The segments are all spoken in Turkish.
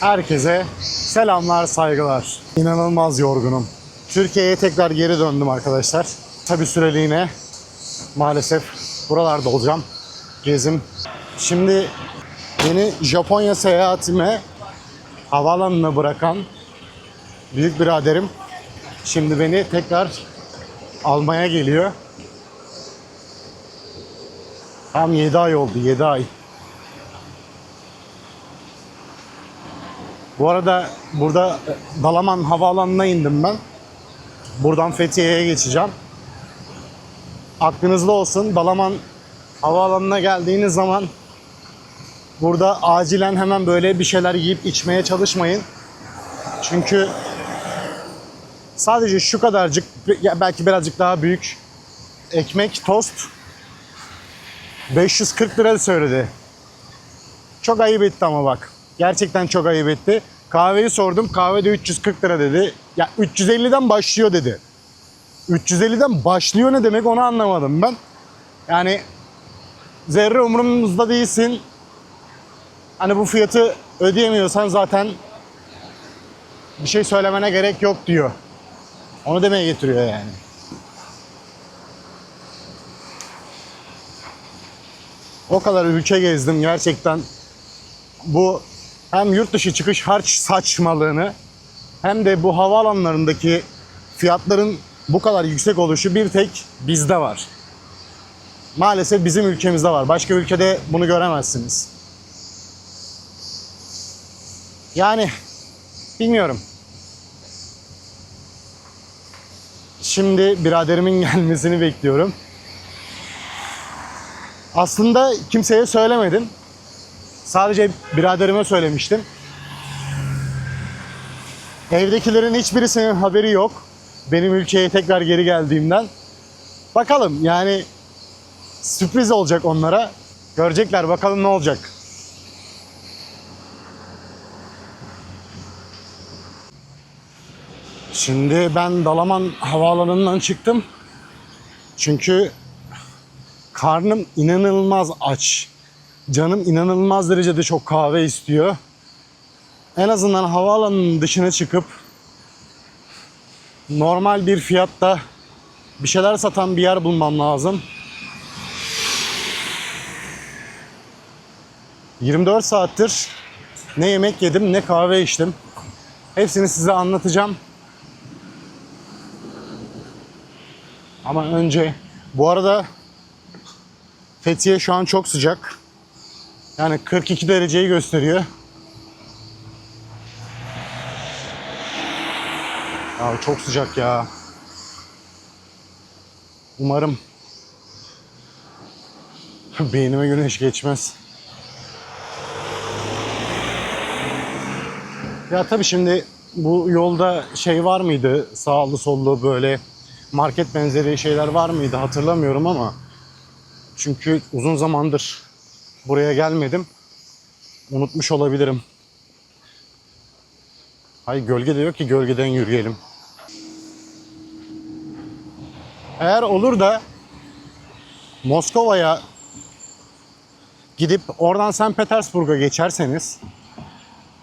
Herkese selamlar, saygılar. İnanılmaz yorgunum. Türkiye'ye tekrar geri döndüm arkadaşlar. Tabi süreliğine maalesef buralarda olacağım. Gezim. Şimdi beni Japonya seyahatime havaalanına bırakan büyük biraderim şimdi beni tekrar almaya geliyor. Tam 7 ay oldu, 7 ay. Bu arada burada e, Dalaman Havaalanı'na indim ben. Buradan Fethiye'ye geçeceğim. Aklınızda olsun Dalaman Havaalanı'na geldiğiniz zaman burada acilen hemen böyle bir şeyler yiyip içmeye çalışmayın. Çünkü sadece şu kadarcık belki birazcık daha büyük ekmek, tost 540 lira söyledi. Çok ayıp etti ama bak. Gerçekten çok ayıp etti. Kahveyi sordum. Kahve de 340 lira dedi. Ya 350'den başlıyor dedi. 350'den başlıyor ne demek onu anlamadım ben. Yani zerre umurumuzda değilsin. Hani bu fiyatı ödeyemiyorsan zaten bir şey söylemene gerek yok diyor. Onu demeye getiriyor yani. O kadar ülke gezdim gerçekten. Bu hem yurt dışı çıkış harç saçmalığını hem de bu havaalanlarındaki fiyatların bu kadar yüksek oluşu bir tek bizde var. Maalesef bizim ülkemizde var. Başka ülkede bunu göremezsiniz. Yani bilmiyorum. Şimdi biraderimin gelmesini bekliyorum. Aslında kimseye söylemedim. Sadece biraderime söylemiştim. Evdekilerin hiçbirisinin haberi yok. Benim ülkeye tekrar geri geldiğimden. Bakalım yani sürpriz olacak onlara. Görecekler bakalım ne olacak. Şimdi ben Dalaman Havaalanı'ndan çıktım. Çünkü karnım inanılmaz aç. Canım inanılmaz derecede çok kahve istiyor. En azından havaalanının dışına çıkıp normal bir fiyatta bir şeyler satan bir yer bulmam lazım. 24 saattir ne yemek yedim ne kahve içtim. Hepsini size anlatacağım. Ama önce bu arada Fethiye şu an çok sıcak. Yani 42 dereceyi gösteriyor. Ya çok sıcak ya. Umarım beynime güneş geçmez. Ya tabii şimdi bu yolda şey var mıydı? Sağlı sollu böyle market benzeri şeyler var mıydı hatırlamıyorum ama çünkü uzun zamandır buraya gelmedim. Unutmuş olabilirim. Hayır gölge de yok ki gölgeden yürüyelim. Eğer olur da Moskova'ya gidip oradan St. Petersburg'a geçerseniz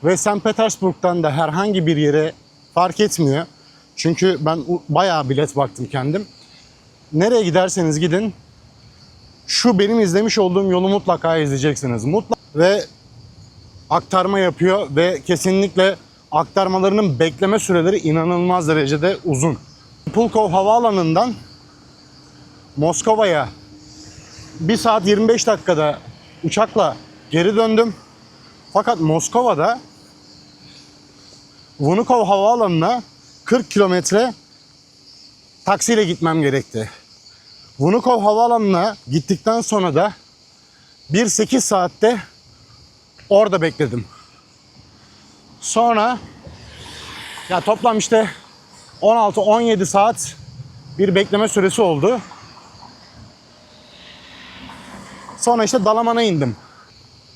ve St. Petersburg'dan da herhangi bir yere fark etmiyor. Çünkü ben bayağı bilet baktım kendim. Nereye giderseniz gidin şu benim izlemiş olduğum yolu mutlaka izleyeceksiniz. Mutlaka ve aktarma yapıyor ve kesinlikle aktarmalarının bekleme süreleri inanılmaz derecede uzun. Pulkov Havaalanı'ndan Moskova'ya 1 saat 25 dakikada uçakla geri döndüm. Fakat Moskova'da Vnukovo Havaalanı'na 40 kilometre taksiyle gitmem gerekti. Vnukovo Havaalanı'na gittikten sonra da 1-8 saatte orada bekledim. Sonra ya toplam işte 16-17 saat bir bekleme süresi oldu. Sonra işte Dalaman'a indim.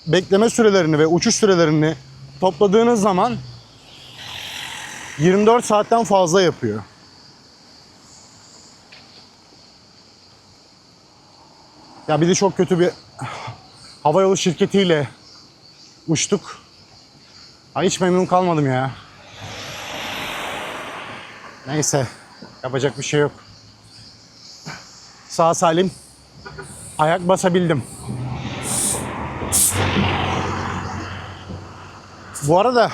Bekleme sürelerini ve uçuş sürelerini topladığınız zaman 24 saatten fazla yapıyor. Ya bir de çok kötü bir havayolu şirketiyle uçtuk. Ay hiç memnun kalmadım ya. Neyse. Yapacak bir şey yok. Sağ salim ayak basabildim. Bu arada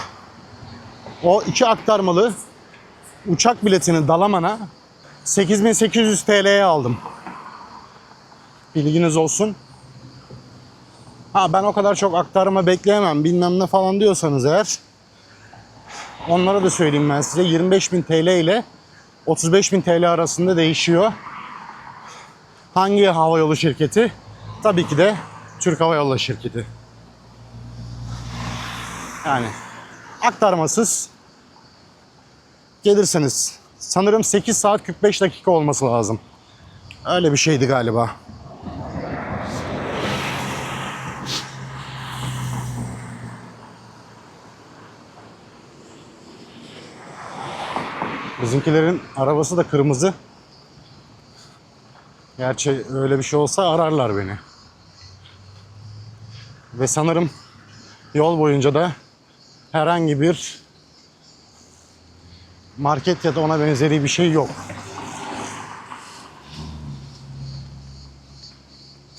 o iki aktarmalı uçak biletini Dalaman'a 8800 TL'ye aldım. Bilginiz olsun. Ha ben o kadar çok aktarma bekleyemem bilmem ne falan diyorsanız eğer onlara da söyleyeyim ben size 25.000 TL ile 35.000 TL arasında değişiyor. Hangi havayolu şirketi? Tabii ki de Türk Hava Yolları şirketi. Yani aktarmasız gelirseniz sanırım 8 saat 45 dakika olması lazım. Öyle bir şeydi galiba. Bizimkilerin arabası da kırmızı. Gerçi öyle bir şey olsa ararlar beni. Ve sanırım yol boyunca da herhangi bir market ya da ona benzeri bir şey yok.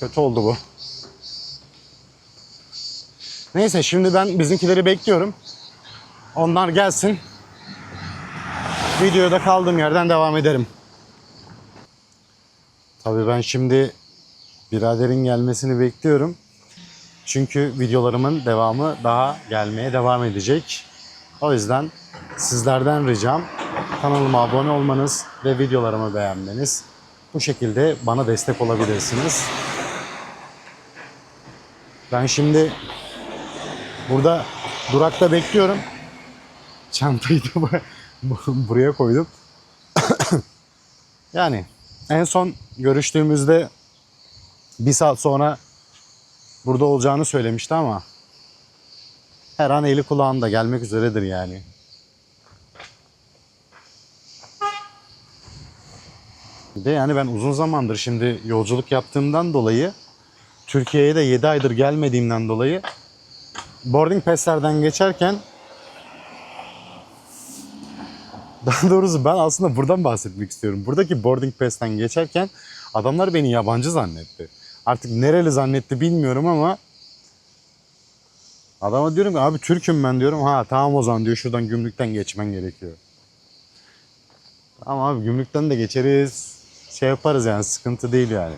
Kötü oldu bu. Neyse şimdi ben bizimkileri bekliyorum. Onlar gelsin. Videoda kaldığım yerden devam ederim. Tabii ben şimdi biraderin gelmesini bekliyorum. Çünkü videolarımın devamı daha gelmeye devam edecek. O yüzden sizlerden ricam kanalıma abone olmanız ve videolarımı beğenmeniz. Bu şekilde bana destek olabilirsiniz. Ben şimdi burada durakta bekliyorum. Çantayı da buraya koydum. yani en son görüştüğümüzde bir saat sonra burada olacağını söylemişti ama her an eli kulağında gelmek üzeredir yani. Bir de yani ben uzun zamandır şimdi yolculuk yaptığımdan dolayı Türkiye'ye de 7 aydır gelmediğimden dolayı boarding pass'lerden geçerken daha doğrusu ben aslında buradan bahsetmek istiyorum. Buradaki boarding pass'ten geçerken adamlar beni yabancı zannetti. Artık nereli zannetti bilmiyorum ama adama diyorum ki abi Türk'üm ben diyorum. Ha tamam o zaman diyor şuradan gümrükten geçmen gerekiyor. Tamam abi gümrükten de geçeriz. Şey yaparız yani sıkıntı değil yani.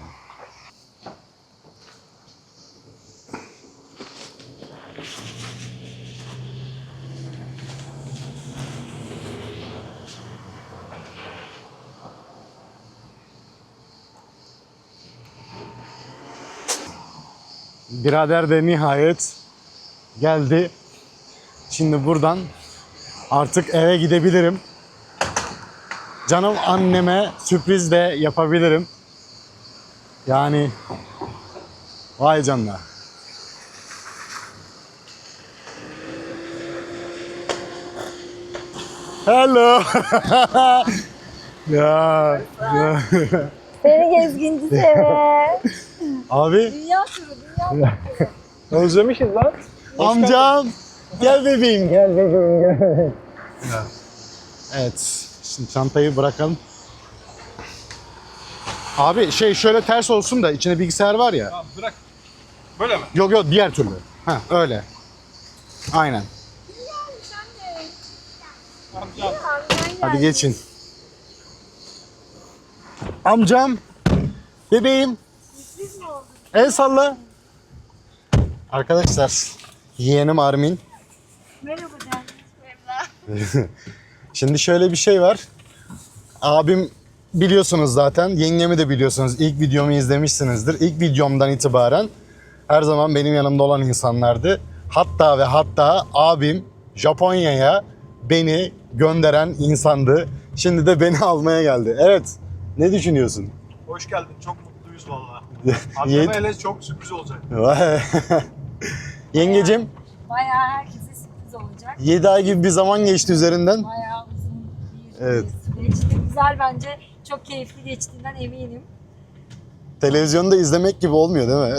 Birader de nihayet geldi. Şimdi buradan artık eve gidebilirim. Canım anneme sürpriz de yapabilirim. Yani vay canına. Hello. ya, ya. Seni gezginci seve. Abi dünya turu, dünya turu. Özlemişiz lan. amcam gel bebeğim. Gel bebeğim gel. Evet. Şimdi çantayı bırakalım. Abi şey şöyle ters olsun da içinde bilgisayar var ya. Tamam bırak. Böyle mi? Yok yok diğer türlü. Ha öyle. Aynen. Amca. Hadi geçin. Amcam. Bebeğim. El salla. Arkadaşlar yeğenim Armin. Merhaba canım. Şimdi şöyle bir şey var. Abim biliyorsunuz zaten. Yengemi de biliyorsunuz. İlk videomu izlemişsinizdir. İlk videomdan itibaren her zaman benim yanımda olan insanlardı. Hatta ve hatta abim Japonya'ya beni gönderen insandı. Şimdi de beni almaya geldi. Evet. Ne düşünüyorsun? Hoş geldin. Çok mutluyuz valla. Anneme hele çok sürpriz olacak. Vay. Yengecim Bayağı herkese sürpriz olacak. 7 ay gibi bir zaman geçti üzerinden. Bayağı uzun bir Evet. süreçti. Güzel bence. Çok keyifli geçtiğinden eminim. televizyonda izlemek gibi olmuyor değil mi?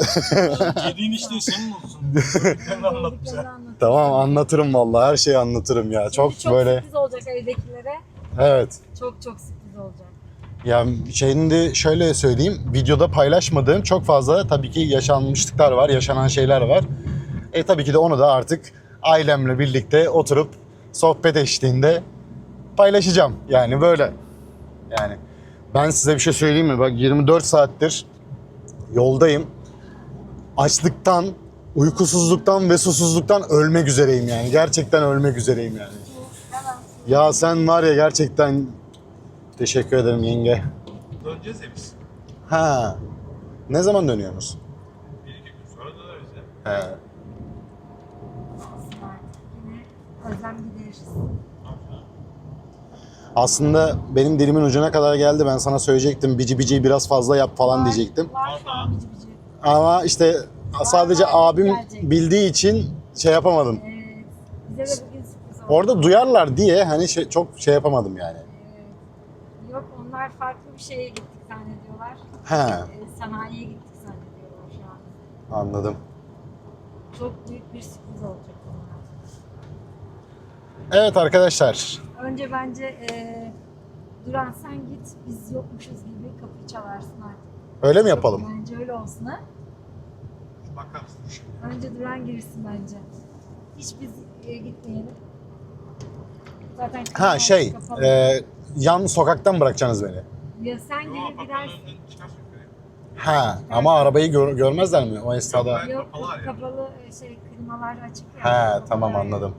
Yediğin içtiğin senin olsun. Anlat bize. Anlatın. tamam anlatırım vallahi her şeyi anlatırım ya. Çok, çok böyle sürpriz olacak evdekilere. evet. Çok çok sürpriz olacak. Ya şimdi şöyle söyleyeyim. Videoda paylaşmadığım çok fazla tabii ki yaşanmışlıklar var, yaşanan şeyler var. E tabii ki de onu da artık ailemle birlikte oturup sohbet eşliğinde paylaşacağım. Yani böyle. Yani ben size bir şey söyleyeyim mi? Bak 24 saattir yoldayım. Açlıktan, uykusuzluktan ve susuzluktan ölmek üzereyim yani. Gerçekten ölmek üzereyim yani. Ya sen var ya gerçekten teşekkür ederim yenge. Döneceğiz ya biz. Ha. Ne zaman dönüyorsunuz? Bir iki gün sonra döneriz ya. He. özlem gideriz. Aslında benim dilimin ucuna kadar geldi. Ben sana söyleyecektim bici bici biraz fazla yap falan diyecektim. Var şu an bici bici. Ama işte sadece var, abim gelecek. bildiği için şey yapamadım. Evet. Bize de bugün sürpriz oldu. Orada duyarlar diye hani şey, çok şey yapamadım yani. Onlar farklı bir şeye gittik zannediyorlar. He Ee, sanayiye gittik zannediyorlar şu an. anladım. Çok büyük bir sürpriz olacak. Evet arkadaşlar. Önce bence e, Duran sen git biz yokmuşuz gibi kapıyı çalarsın artık. Öyle mi yapalım? Bence öyle olsun ha. Bakarız. Önce Duran girsin bence. Hiç biz e, gitmeyelim. Zaten Ha şey kapalı. e, yan sokaktan bırakacaksınız beni. ya sen bakalım gidersin. Ha ama arabayı gör- görmezler mi o esnada? Yok, Yok Kapalı kapalı şey klimalar açık ya. He tamam anladım.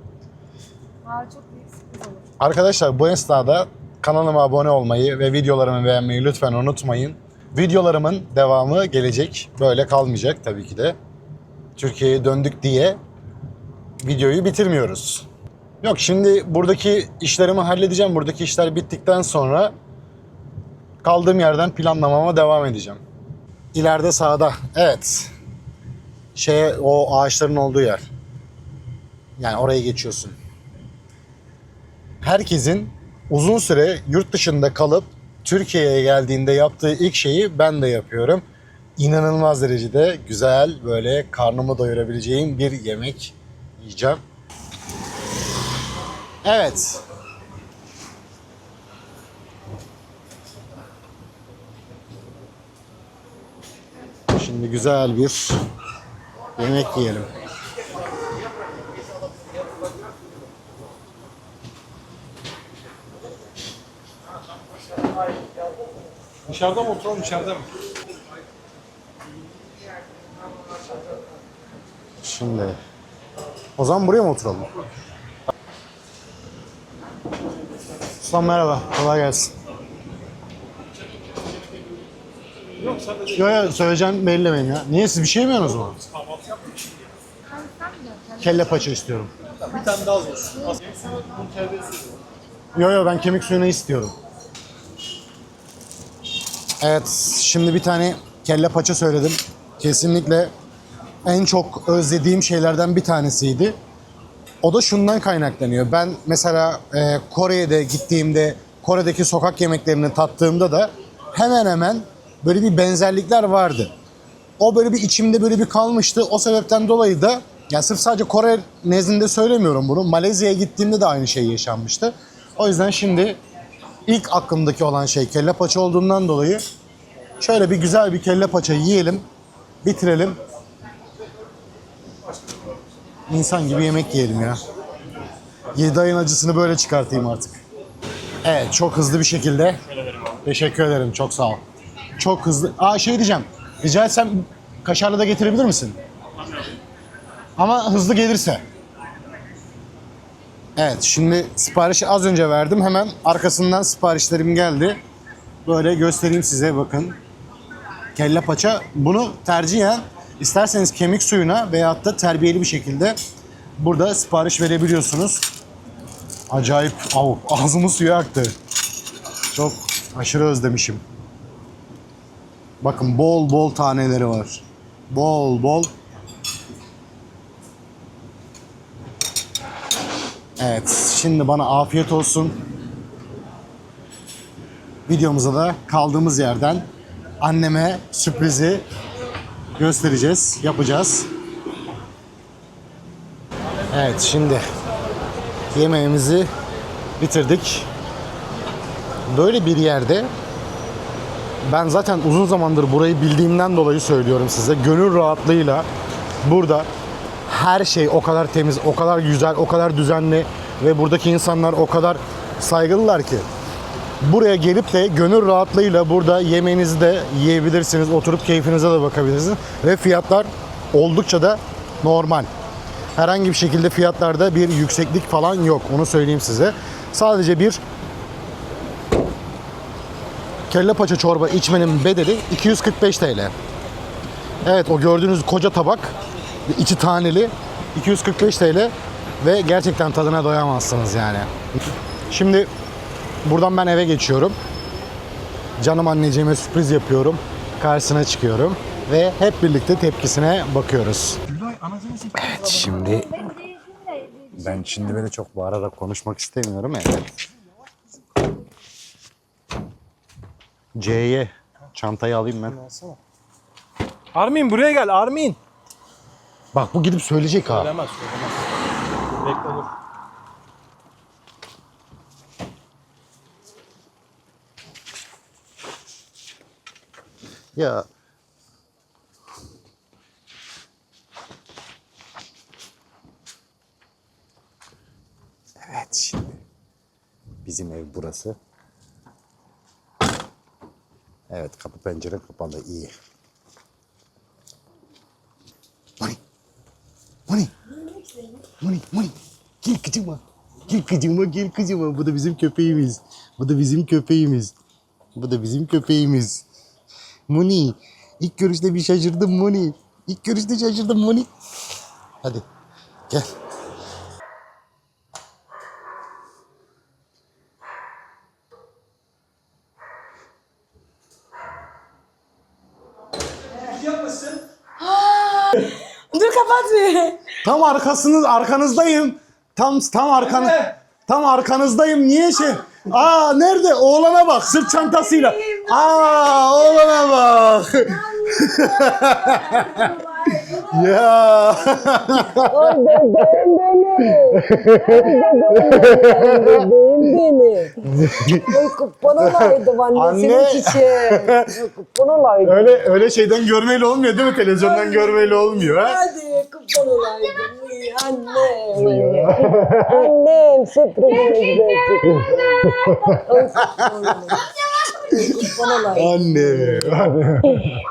Aa, çok büyük sürpriz olur. Arkadaşlar bu esnada kanalıma abone olmayı ve videolarımı beğenmeyi lütfen unutmayın. Videolarımın devamı gelecek. Böyle kalmayacak tabii ki de. Türkiye'ye döndük diye videoyu bitirmiyoruz. Yok şimdi buradaki işlerimi halledeceğim. Buradaki işler bittikten sonra kaldığım yerden planlamama devam edeceğim. İleride sağda. Evet. Şeye o ağaçların olduğu yer. Yani oraya geçiyorsun herkesin uzun süre yurt dışında kalıp Türkiye'ye geldiğinde yaptığı ilk şeyi ben de yapıyorum. İnanılmaz derecede güzel böyle karnımı doyurabileceğim bir yemek yiyeceğim. Evet. Şimdi güzel bir yemek yiyelim. Dışarıda mı oturalım içeride mi? Şimdi o zaman buraya mı oturalım? Ustam merhaba, kolay gelsin. Yok sadece Yo yo söyleyeceğim belli benim ya. Niye siz bir şey mi yiyorsunuz zaman? kahvaltı yaptık. Kelle paça istiyorum. Bir tane daha olsun. Az. Yo yo ben kemik suyunu istiyorum. Evet şimdi bir tane kelle paça söyledim. Kesinlikle en çok özlediğim şeylerden bir tanesiydi. O da şundan kaynaklanıyor. Ben mesela e, Kore'ye de gittiğimde Kore'deki sokak yemeklerini tattığımda da hemen hemen böyle bir benzerlikler vardı. O böyle bir içimde böyle bir kalmıştı. O sebepten dolayı da yani sırf sadece Kore nezdinde söylemiyorum bunu. Malezya'ya gittiğimde de aynı şey yaşanmıştı. O yüzden şimdi ilk aklımdaki olan şey kelle paça olduğundan dolayı şöyle bir güzel bir kelle paça yiyelim, bitirelim. İnsan gibi yemek yiyelim ya. Yedi ayın acısını böyle çıkartayım artık. Evet çok hızlı bir şekilde. Teşekkür ederim çok sağ ol. Çok hızlı. Aa şey diyeceğim. Rica etsem kaşarlı da getirebilir misin? Ama hızlı gelirse. Evet şimdi siparişi az önce verdim. Hemen arkasından siparişlerim geldi. Böyle göstereyim size bakın. Kelle paça bunu tercihen isterseniz kemik suyuna veyahut da terbiyeli bir şekilde burada sipariş verebiliyorsunuz. Acayip av ağzımın suyu aktı. Çok aşırı özlemişim. Bakın bol bol taneleri var. Bol bol. Evet, şimdi bana afiyet olsun. Videomuza da kaldığımız yerden anneme sürprizi göstereceğiz, yapacağız. Evet şimdi yemeğimizi bitirdik. Böyle bir yerde ben zaten uzun zamandır burayı bildiğimden dolayı söylüyorum size. Gönül rahatlığıyla burada her şey o kadar temiz, o kadar güzel, o kadar düzenli ve buradaki insanlar o kadar saygılılar ki buraya gelip de gönül rahatlığıyla burada yemeğinizi de yiyebilirsiniz. Oturup keyfinize de bakabilirsiniz. Ve fiyatlar oldukça da normal. Herhangi bir şekilde fiyatlarda bir yükseklik falan yok. Onu söyleyeyim size. Sadece bir kelle paça çorba içmenin bedeli 245 TL. Evet o gördüğünüz koca tabak içi taneli 245 TL ve gerçekten tadına doyamazsınız yani. Şimdi buradan ben eve geçiyorum. Canım anneciğime sürpriz yapıyorum. Karşısına çıkıyorum ve hep birlikte tepkisine bakıyoruz. Evet şimdi ben şimdi böyle çok bağırarak konuşmak istemiyorum evet. C'ye çantayı alayım ben. Armin buraya gel Armin. Bak bu gidip söyleyecek ha. Söylemez söylemez. Bekle dur. Ya Evet şimdi bizim ev burası. Evet kapı pencere kapalı iyi. Moni. Moni. Moni. Moni. Gel kızıma. Gel kızıma gel kızıma. Bu da bizim köpeğimiz. Bu da bizim köpeğimiz. Bu da bizim köpeğimiz. Moni. İlk görüşte bir şaşırdım Moni. İlk görüşte şaşırdım Moni. Hadi gel. Dur kapat bir. Tam arkasınız arkanızdayım. Tam tam arkan tam arkanızdayım. Niye şey? Aa nerede? Oğlana bak sırt çantasıyla. Aa oğlana bak. ya. Bebeğim beni. Ay kupon olaydım annesinin Anne. çiçeği. Kupon olaydım. öyle öyle şeyden görmeyle olmuyor değil mi? Televizyondan görmeyle olmuyor ha? Hadi kupon olaydım. Uy, Annem. Annem Ay kupon olaydım. Anne.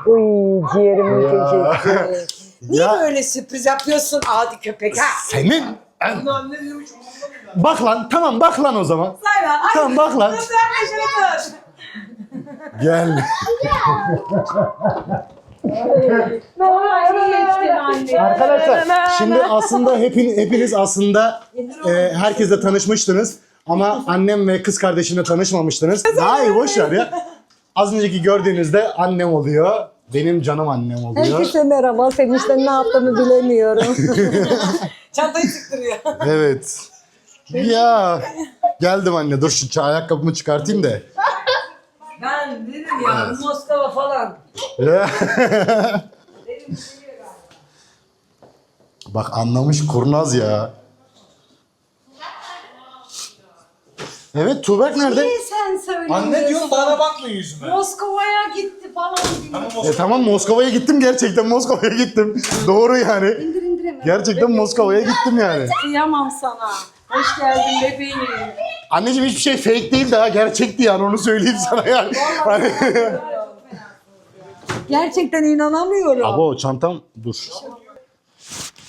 Uy ciğerimin köşesi. Niye ya böyle sürpriz yapıyorsun adi köpek ha? senin Bak lan tamam bak lan o zaman. Sayla. Ay, Tamam bak lan. Dur. Gel. Arkadaşlar şimdi aslında hepin, hepiniz aslında e, herkesle tanışmıştınız. Ama annem ve kız kardeşimle tanışmamıştınız. Daha iyi boş ver ya. Az önceki gördüğünüzde annem oluyor. Benim canım annem oluyor. Herkese merhaba. Sevinçten ne yaptığımı bilemiyorum. Çantayı sıktırıyor. Evet. Ya geldim anne dur şu ayakkabımı çıkartayım da. Ben dedim ya Moskova falan. Bak anlamış kurnaz ya. Evet Tuğberk nerede? Niye sen söylemiyorsun? Anne diyorum bana bakma yüzüme. Moskova'ya gitti falan diyor. E tamam Moskova'ya gittim gerçekten Moskova'ya gittim. Doğru yani. İndir indir hemen. Gerçekten Moskova'ya gittim yani. Kıyamam sana. Hoş geldin bebeğim. Anneciğim hiçbir şey fake değil daha gerçekti yani onu söyleyeyim sana yani. Hani... Gerçekten inanamıyorum. Abo çantam dur.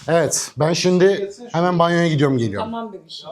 Evet ben şimdi hemen banyoya gidiyorum geliyorum. Tamam bebişim.